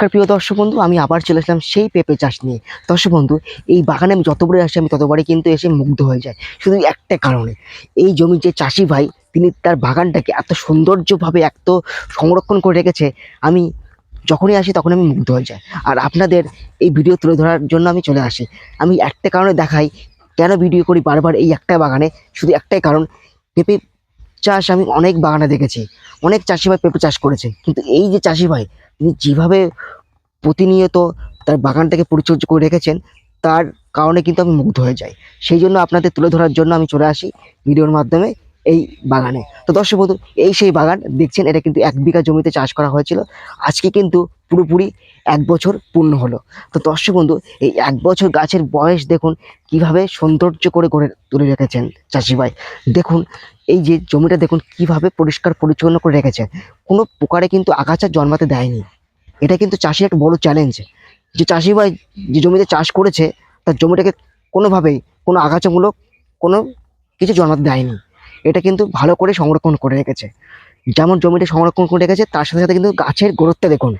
নমস্কার, প্রিয় দর্শক বন্ধু, আমি আবার চলে আসলাম সেই পেঁপে চাষ নিয়ে। দর্শক বন্ধু, এই বাগানে আমি যতবারই আসি, আমি ততবারই কিন্তু এসে মুগ্ধ হয়ে যায় শুধু একটা কারণে, এই জমির যে চাষি ভাই, তিনি তার বাগানটাকে এত সৌন্দর্যভাবে, এত সংরক্ষণ করে রেখেছে, আমি যখনই আসি তখন আমি মুগ্ধ হয়ে যাই। আর আপনাদের এই ভিডিও তুলে ধরার জন্য আমি চলে আসি। আমি একটা কারণে দেখাই, কেন ভিডিও করি বারবার এই একটা বাগানে? শুধু একটাই কারণ, পেঁপে চাষ আমি অনেক বাগানে দেখেছি, অনেক চাষি ভাই পেঁপে চাষ করেছে। কিন্তু এই যে চাষি ভাই তিনি যেভাবে প্রতিনিয়ত তার বাগানটাকে পরিচর্যা করে রেখেছেন, তার কারণে কিন্তু আমি মুগ্ধ হয়ে যাই। সেই জন্য আপনাদের তুলে ধরার জন্য আমি চলে আসি ভিডিওর মাধ্যমে এই বাগানে। তো দর্শক বন্ধু, এই সেই বাগান দেখছেন, এটা কিন্তু এক বিঘা জমিতে চাষ করা হয়েছিল। আজকে কিন্তু পুরোপুরি এক বছর পূর্ণ হলো। তো দর্শক বন্ধু, এই এক বছর গাছের বয়স দেখুন কীভাবে সৌন্দর্য করে গড়ে তুলে রেখেছেন চাষিভাই দেখুন, এই যে জমিটা দেখুন কীভাবে পরিষ্কার পরিচ্ছন্ন করে রেখেছে কোনো প্রকারে কিন্তু আগাছা জন্মাতে দেয়নি। এটা কিন্তু চাষির একটা বড় চ্যালেঞ্জ যে চাষিভাই যে জমিতে চাষ করেছে, তার জমিটাকে কোনোভাবেই কোনো আগাছামূলক কোনো কিছু জন্মাতে দেয়নি। এটা কিন্তু ভালো করে সংরক্ষণ করে রেখেছে। যেমন জমিটা সংরক্ষণ করে রেখেছে, তার সাথে সাথে কিন্তু গাছের গ্রোথটা দেখুন।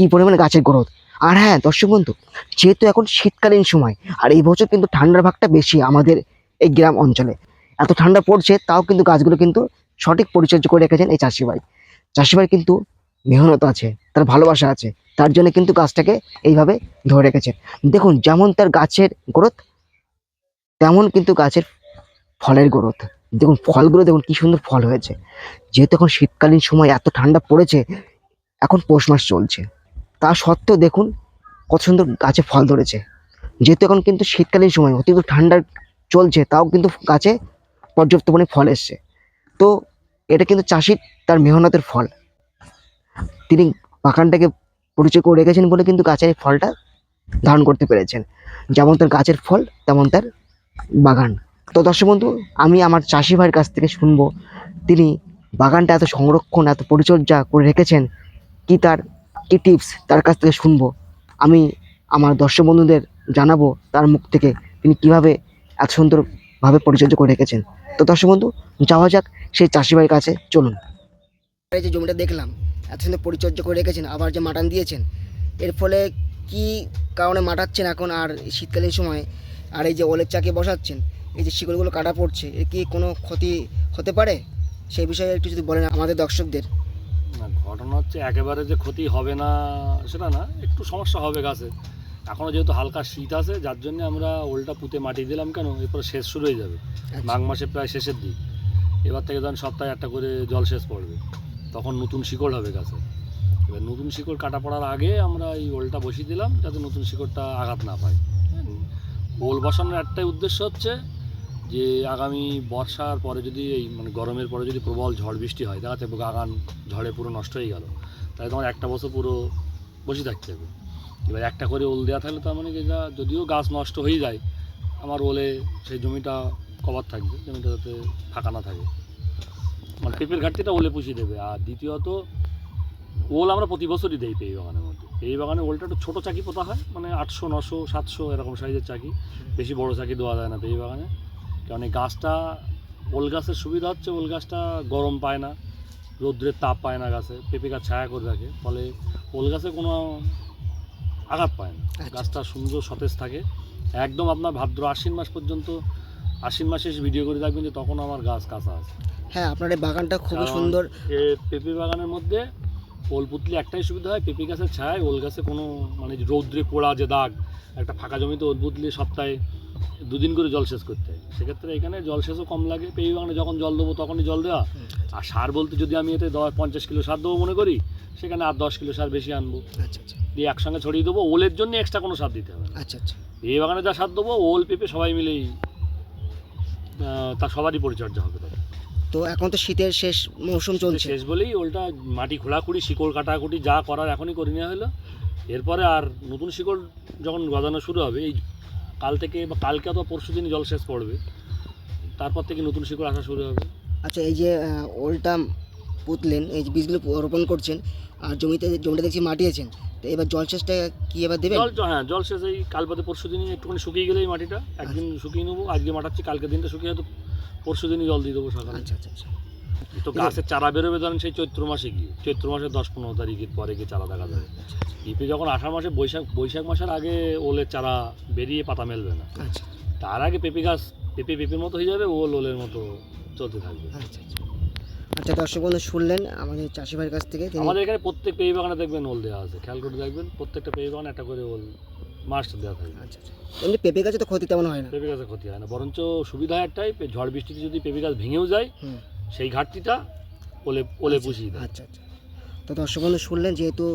কী পরিমাণে গাছের গ্রোথ? আর হ্যাঁ দর্শক বন্ধু, যেহেতু এখন শীতকালীন সময়, আর এই বছর কিন্তু ঠান্ডার ভাগটা বেশি আমাদের এই গ্রাম অঞ্চলে। এত ঠান্ডা পড়ছে, তাও কিন্তু গাছগুলো কিন্তু সঠিক পরিচর্যা করে রেখেছেন এই চাষি ভাই চাষি ভাই কিন্তু মেহনত আছে, তার ভালোবাসা আছে, তার জন্য কিন্তু গাছটাকে এইভাবে ধরে রেখেছে দেখুন, যেমন তার গাছের গ্রোথ, তেমন কিন্তু গাছের ফলের গ্রোথ। দেখুন, ফলগুলো দেখুন, কি সুন্দর ফল হয়েছে। যেহেতু এখন শীতকালীন সময় এত ঠান্ডা পড়েছে, এখন পৌষ মাস চলছে। তা সত্ত্বেও দেখুন কত সুন্দর গাছে ফল ধরেছে। যেহেতু এখন কিন্তু শীতকালীন সময়, অতিরিক্ত ঠান্ডা চলছে, তাও কিন্তু গাছে পর্যাপ্ত পরিমাণে ফল এসছে। তো এটা কিন্তু চাষির তার মেহনতের ফল। তিনি বাগানটাকে পরিচয় করে রেখেছেন বলে কিন্তু গাছের ফলটা ধারণ করতে পেরেছেন। যেমন তার গাছের ফল, তেমন তার বাগান। তো দর্শক বন্ধু, আমি আমার চাষি ভাইয়ের কাছ থেকে শুনব, তিনি বাগানটা এত সংরক্ষণ, এত পরিচর্যা করে রেখেছেন, কি তার কি টিপস তার কাছ থেকে শুনব। আমি আমার দর্শক বন্ধুদের জানাব তার মুখ থেকে তিনি কীভাবে এত সুন্দরভাবে পরিচর্যা করে রেখেছেন। তো দর্শক বন্ধু, যাওয়া যাক সেই চাষি ভাইয়ের কাছে, চলুন। এই যে জমিটা দেখলাম, এত সুন্দর পরিচর্যা করে রেখেছেন, আবার যে মাটান দিয়েছেন, এর ফলে কি কারণে মাটাচ্ছেন এখন আর শীতকালীন সময়? আর এই যে ওলের চাকে বসাচ্ছেন, এই যে শিকড়গুলো কাটা পড়ছে, এর কি কোনো ক্ষতি হতে পারে? সেই বিষয়ে একটু যদি বলেন আমাদের দর্শকদের। ঘটনা হচ্ছে একেবারে যে ক্ষতি হবে না সেটা না একটু সমস্যা হবে গাছে। এখনও যেহেতু হালকা শীত আছে যার জন্য আমরা ওলটা পুঁতে মাটি দিলাম কেন? এরপরে শেষ শুরু হয়ে যাবে। মাঘ মাসে প্রায় শেষের দিক। এবার থেকে ধরেন সপ্তাহে একটা করে জল শেষ পড়বে। তখন নতুন শিকড় হবে গাছে। এবার নতুন শিকড় কাটা পড়ার আগে আমরা এই ওলটা বসিয়ে দিলাম যাতে নতুন শিকড়টা আঘাত না পায়। ওল বসানোর একটাই উদ্দেশ্য হচ্ছে যে আগামী বর্ষার পরে যদি এই মানে গরমের পরে যদি প্রবল ঝড় বৃষ্টি হয় দেখাতে বাগান ঝড়ে পুরো নষ্ট হয়ে গেল। তাহলে তোমার একটা বছর পুরো বসে থাকতে হবে। এবার একটা করে ওল দেওয়া থাকলে তার মানে কি যা যদিও গাছ নষ্ট হয়ে যায়, আমার ওলে সেই জমিটা কভার থাকবে, জমিটা যাতে ফাঁকা না থাকে। মানে পেঁপের ঘাটতিটা ওলে পুষিয়ে দেবে। আর দ্বিতীয়ত, ওল আমরা প্রতি বছরই দেই পেয়ে বাগানের মধ্যে। এই বাগানে ওলটা একটু ছোটো চাকি পোতা হয় মানে আটশো, নশো, সাতশো এরকম সাইজের চাকি। বেশি বড় চাকি দেওয়া যায় না পেয়ে বাগানে। কারণ এই গাছটা ওল গাছের সুবিধা হচ্ছে ওল গাছটা গরম পায় না রৌদ্রের তাপ পায় না গাছে পেঁপে গাছ ছায়া করে রাখে ফলে ওল গাছে কোনো আঘাত পায় না। আচ্ছা। গাছটা সুন্দর সতেজ থাকে। একদম আপনার ভাদ্র আশ্বিন মাস পর্যন্ত আশ্বিন মাসে ভিডিও করে রাখবেন যে তখন আমার গাছ কাঁচা আছে। হ্যাঁ আপনার এই বাগানটা খুবই সুন্দর। এ পেঁপে বাগানের মধ্যে ওল পুতলে একটাই সুবিধা হয় পেঁপে গাছের ছায় ওল গাছে কোনো মানে রৌদ্রে পোড়া যে দাগ একটা ফাঁকা জমিতে ওল পুতলে সপ্তাহে দুদিন করে জল সেচ করতে হয়। সেক্ষেত্রে এখানে জল সেচও কম লাগে পেয়ে বাগানে যখন জল দেবো তখনই জল দেওয়া। আর সার বলতে যদি আমি এতে দশ পঞ্চাশ কিলো সার দেবো মনে করি সেখানে আর দশ কিলো সার বেশি আনব। আচ্ছা আচ্ছা। দিয়ে একসঙ্গে ছড়িয়ে দেবো ওলের জন্য এক্সট্রা কোনো সার দিতে হবে আচ্ছা আচ্ছা। এই বাগানে যা সার দেবো ওল পেঁপে সবাই মিলেই তার সবারই পরিচর্যা হবে তো এখন তো শীতের শেষ মৌসুম চলছে। শেষ বলেই ওলটা মাটি খোঁড়াখুড়ি শিকড় কাটাকুটি যা করার এখনই করে নেওয়া হলো। এরপরে আর নতুন শিকড় যখন গজানো শুরু হবে এই কাল থেকে বা কালকে অথবা পরশু দিনই জল শেষ পড়বে। তারপর থেকে নতুন শিকড় আসা শুরু হবে। আচ্ছা এই যে ওলটা পুতলেন এই যে বীজগুলো রোপণ করছেন আর জমিতে জমিটা দেখছি মাটিয়েছেন তো এবার জলসেচটা কি এবার দেবেন? জল হ্যাঁ জল শেষ এই কাল বাদে পরশু দিনই একটুখানি শুকিয়ে গেলে এই মাটিটা। একদিন শুকিয়ে নেব আজকে মাটাচ্ছি কালকে দিনটা শুকিয়ে হয়তো পরশু দিনই জল দিয়ে দেবো সকালে। আচ্ছা আচ্ছা আচ্ছা। তো গাছের চারা বেরোবে ধরেন সেই চৈত্র মাসে গিয়ে। চৈত্র মাসের দশ পনেরো তারিখের পরে গিয়ে চারা দেখা যাবে পেঁপে যখন আষাঢ় মাসে বৈশাখ বৈশাখ মাসের আগে ওলের চারা বেরিয়ে পাতা মেলবে না। আচ্ছা। তার আগে পেঁপে গাছ পেঁপে পেঁপের মতো হয়ে যাবে ওল ওলের মতো চলতে থাকবে। আচ্ছা আচ্ছা। আচ্ছা দর্শক বন্ধু শুনলেন আমাদের চাষি ভাইয়ের কাছ থেকে আমাদের এখানে প্রত্যেক পেঁপে বাগানে দেখবেন ওল দেওয়া আছে। খেয়াল করে দেখবেন প্রত্যেকটা পেঁপে বাগানে একটা করে ওল মাস্ট দেওয়া থাকবে আচ্ছা আচ্ছা। এমনি পেঁপে গাছে তো ক্ষতি তেমন হয় না। পেঁপে গাছে ক্ষতি হয় না বরঞ্চ সুবিধা একটাই ঝড় বৃষ্টিতে যদি পেঁপে গাছ ভেঙেও যায় সেই ঘাটতিটা ওলে ওলে পুষিয়ে দেয়। আচ্ছা আচ্ছা। তো দর্শক বন্ধু শুনলেন যেহেতু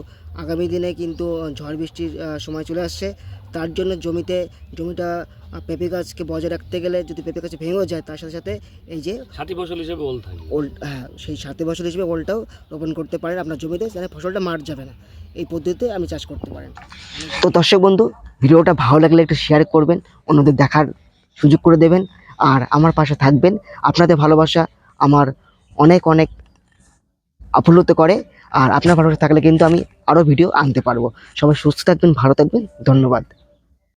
আগামী দিনে কিন্তু ঝড় বৃষ্টির সময় চলে আসছে তার জন্য জমিতে জমিটা পেঁপে গাছকে বজায় রাখতে গেলে যদি পেঁপে গাছ ভেঙেও যায় তার সাথে সাথে এই যে সাথী ফসল হিসেবে ওল থাকবে ওল হ্যাঁ সেই সাথে বছর হিসেবে ওলটাও রোপণ করতে পারেন আপনার জমিতে যাতে ফসলটা মার যাবে না। এই পদ্ধতিতে আমি চাষ করতে পারেন। তো দর্শক বন্ধু ভিডিওটা ভালো লাগলে একটু শেয়ার করবেন অন্যদের দেখার সুযোগ করে দেবেন আর আমার পাশে থাকবেন। আপনাদের ভালোবাসা আমার অনেক অনেক আপ্লুত করে। আর আপনার ভালোবাসা থাকলে কিন্তু আমি আরও ভিডিও আনতে পারব। সবাই সুস্থ থাকবেন, ভালো থাকবেন। ধন্যবাদ।